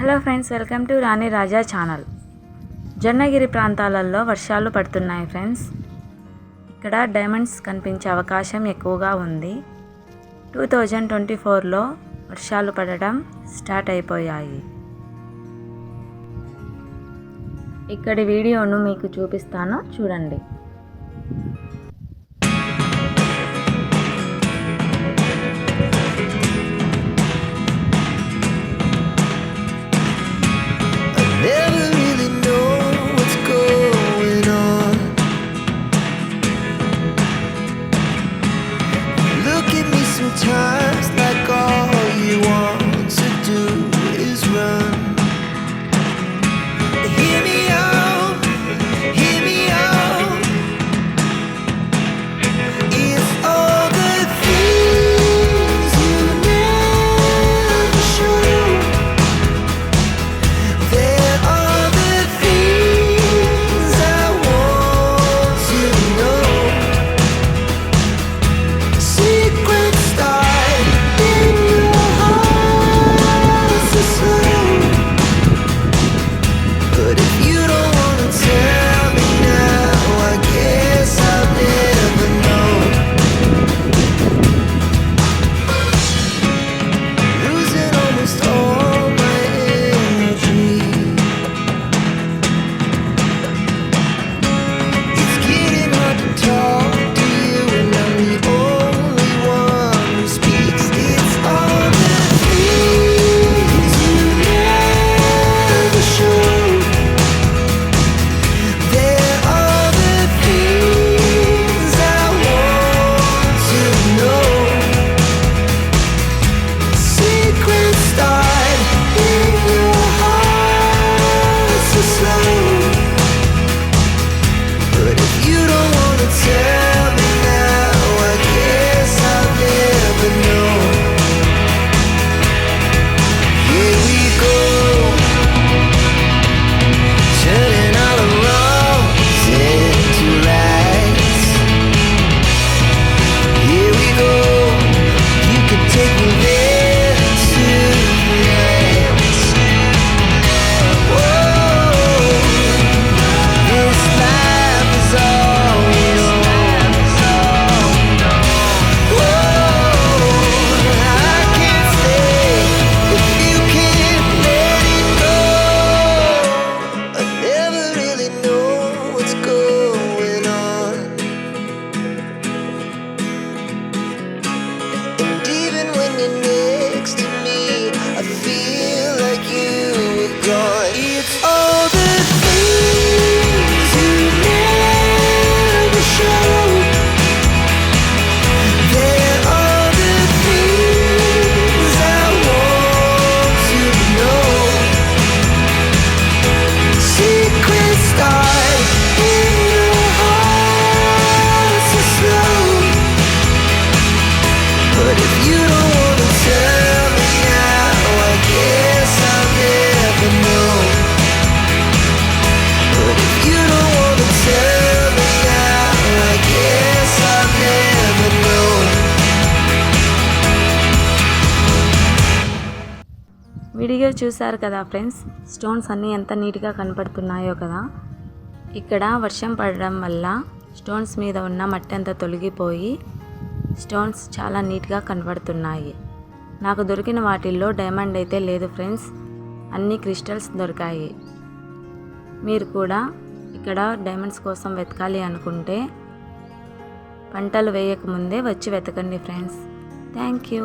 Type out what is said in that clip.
Hello friends welcome to Rani Raja channel. Jonnagiri ప్రాంతాలలో వర్షాలు పడుతున్నాయి ఫ్రెండ్స్. ఇక్కడ డైమండ్స్ కనిపించే అవకాశం ఎక్కువగా ఉంది. టూ థౌజండ్ ట్వంటీ ఫోర్లో వర్షాలు పడడం స్టార్ట్ అయిపోయాయి. ఇక్కడి వీడియోను మీకు చూపిస్తాను చూడండి. విడిగా చూశారు కదా ఫ్రెండ్స్? స్టోన్స్ అన్నీ ఎంత నీట్గా కనపడుతున్నాయో కదా? ఇక్కడ వర్షం పడడం వల్ల స్టోన్స్ మీద ఉన్న మట్టి అంతా తొలగిపోయి స్టోన్స్ చాలా నీట్గా కనబడుతున్నాయి. నాకు దొరికిన వాటిల్లో డైమండ్ అయితే లేదు ఫ్రెండ్స్. అన్ని క్రిస్టల్స్ దొరికాయి. మీరు కూడా ఇక్కడ డైమండ్స్ కోసం వెతకాలి అనుకుంటే పంటలు వేయకముందే వచ్చి వెతకండి ఫ్రెండ్స్. Thank you.